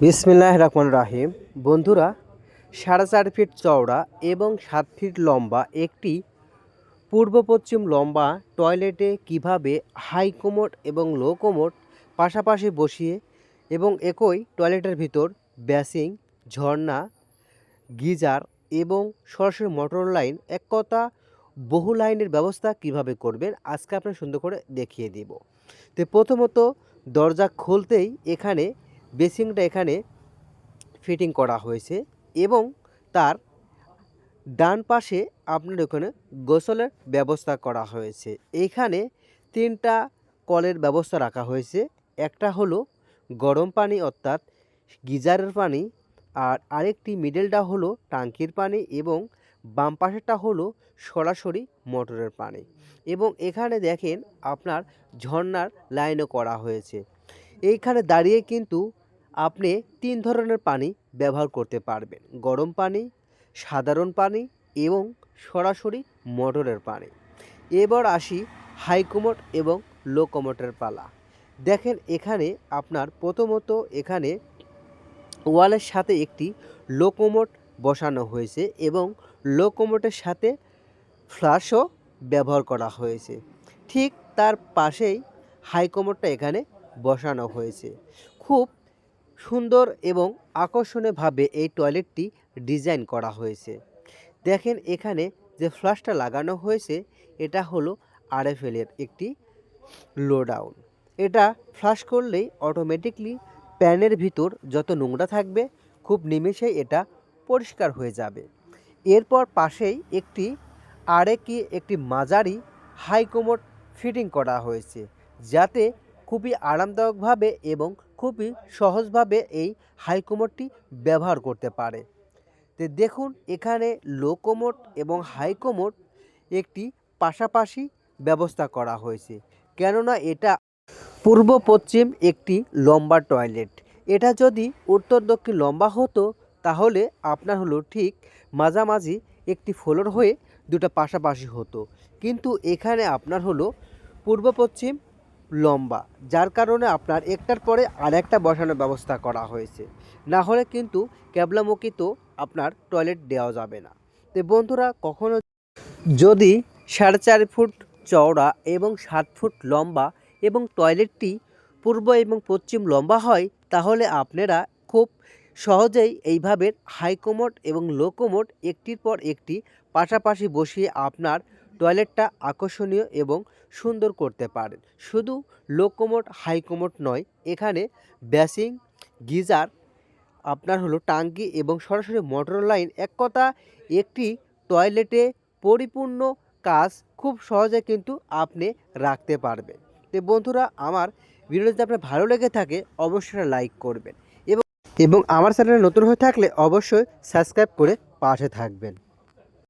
বিসমিল্লাহ রহমান রাহিম। বন্ধুরা, সাড়ে চার ফিট চওড়া এবং সাত ফিট লম্বা একটি পূর্ব পশ্চিম লম্বা টয়লেটে কীভাবে হাই কোমোড এবং লো কোমোড পাশাপাশি বসিয়ে এবং একই টয়লেটের ভিতর ব্যাসিং, ঝর্ণা, গিজার এবং সরাসরি মোটর লাইন এক কথা বহু লাইনের ব্যবস্থা কীভাবে করবেন আজকে আপনার সুন্দর করে দেখিয়ে দিব। তো প্রথমত দরজা খুলতেই এখানে বেসিংটা এখানে ফিটিং করা হয়েছে এবং তার ডান পাশে আপনার ওখানে গোসলের ব্যবস্থা করা হয়েছে। এইখানে তিনটা কলের ব্যবস্থা রাখা হয়েছে। একটা হলো গরম পানি, অর্থাৎ গিজারের পানি, আর আরেকটি মিডলটা হলো টাঙ্কির পানি এবং বাম পাশেরটা হলো সরাসরি মোটরের পানি। এবং এখানে দেখেন আপনার ঝর্ণার লাইনও করা হয়েছে। এইখানে দাঁড়িয়ে কিন্তু আপনি তিন ধরনের পানি ব্যবহার করতে পারবেন। গরম পানি, সাধারণ পানি এবং সরাসরি মোটরের পানি। এবার আসি হাইকোমোট এবং লো কোমোটের পালা। দেখেন এখানে আপনার প্রথমত এখানে ওয়ালের সাথে একটি লোকোমোট বসানো হয়েছে এবং লোকোমোটের সাথে ফ্লাশও ব্যবহার করা হয়েছে। ঠিক তার পাশেই হাইকোমোটটা এখানে বসানো হয়েছে। খুব সুন্দর এবং আকর্ষণীয়ভাবে এই টয়লেটটি ডিজাইন করা হয়েছে। দেখেন এখানে যে ফ্লাশটা লাগানো হয়েছে, এটা হলো আরএফএলের একটি লোডাউন। এটা ফ্লাশ করলেই অটোমেটিকলি প্যানের ভিতর যত নোংরা থাকবে, খুব নিমেষেই এটা পরিষ্কার হয়ে যাবে। এরপর পাশেই একটি আরে কি একটি মাঝারি হাই কোমোড ফিটিং করা হয়েছে, যাতে খুবই আরামদায়কভাবে এবং খুবই সহজভাবে এই হাই কোমোডটি ব্যবহার করতে পারে। তো দেখুন, এখানে লো কোমোড এবং হাইকোমোট একটি পাশাপাশি ব্যবস্থা করা হয়েছে। কেননা এটা পূর্ব পশ্চিম একটি লম্বা টয়লেট। এটা যদি উত্তর দক্ষিণ লম্বা হতো, তাহলে আপনার হলো ঠিক মাঝামাঝি একটি ফ্লোর হয়ে দুটো পাশাপাশি হতো। কিন্তু এখানে আপনার হলো পূর্ব পশ্চিম লম্বা, যার কারণে আপনার একটার পরে আর একটা বসানোর ব্যবস্থা করা হয়েছে। না হলে কিন্তু ক্যাবলামুখী তো আপনার টয়লেট দেওয়া যাবে না। তো বন্ধুরা, কখনো যদি সাড়ে চার ফুট চওড়া এবং সাত ফুট লম্বা এবং টয়লেটটি পূর্ব এবং পশ্চিম লম্বা হয়, তাহলে আপনারা খুব সহজেই এইভাবে হাই কোমোড এবং লো কোমোড একটির পর একটি পাশাপাশি বসিয়ে আপনার টয়লেটটা আকর্ষণীয় এবং সুন্দর করতে পারেন। শুধু লো কোমোড হাই কোমোড নয়, এখানে ব্যাসিং গিজার আপনার হলো টাঙ্কি এবং সরাসরি মোটর লাইন এক কথা একটি টয়লেটে পরিপূর্ণ কাজ খুব সহজে কিন্তু আপনি রাখতে পারবেন। তো বন্ধুরা, আমার ভিডিও যদি আপনার ভালো লেগে থাকে, অবশ্যই লাইক করবেন এবং এবং আমার চ্যানেলে নতুন হয়ে থাকলে অবশ্যই সাবস্ক্রাইব করে পাশে থাকবেন।